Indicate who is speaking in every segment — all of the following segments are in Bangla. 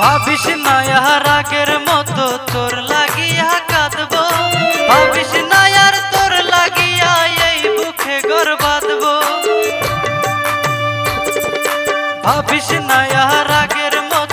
Speaker 1: ভাবিস নয়া রাগের মতো তোর লাগিয়া কাঁদব। ভাবিস নায়ার তোর লাগিয়া এই মুখে গর বাঁধব। ভাবিস নয়া রাগের মতো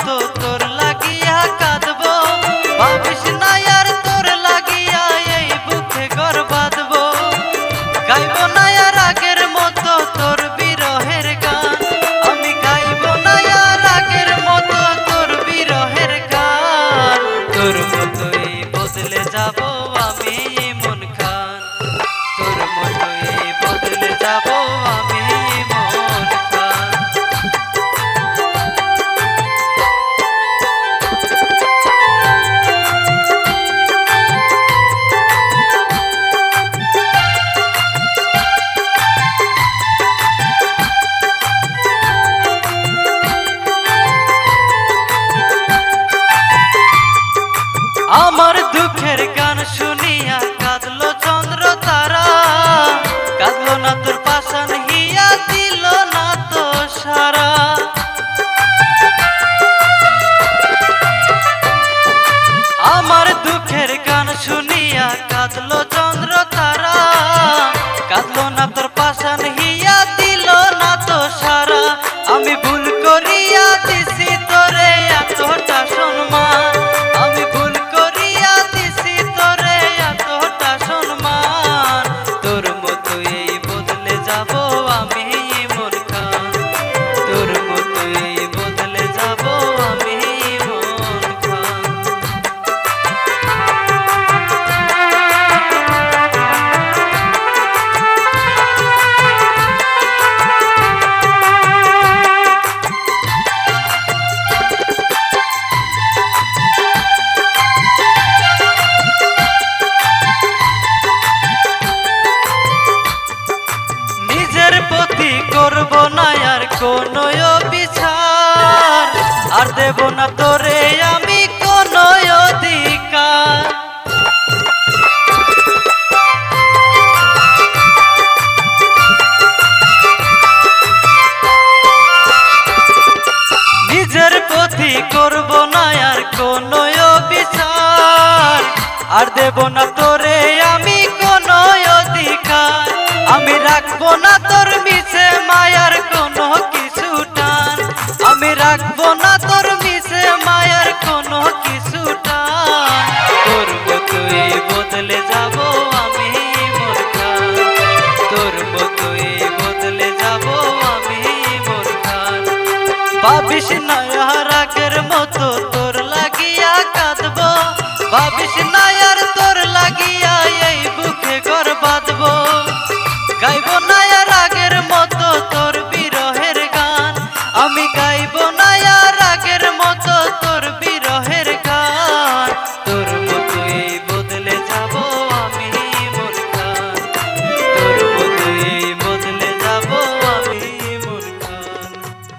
Speaker 1: শুনিয়া কাঁদলো চন্দ্র তারা। ক্ষতি করব না, আর কোন বিচার আর দেব না তোরে আমি কোন অধিকার। নিজের পথি করব না, আর কোন বিচার আর দেব না তোরে ভাবিস রাগের মতো তোর লাগিয়া কাঁদবো ভাবিস না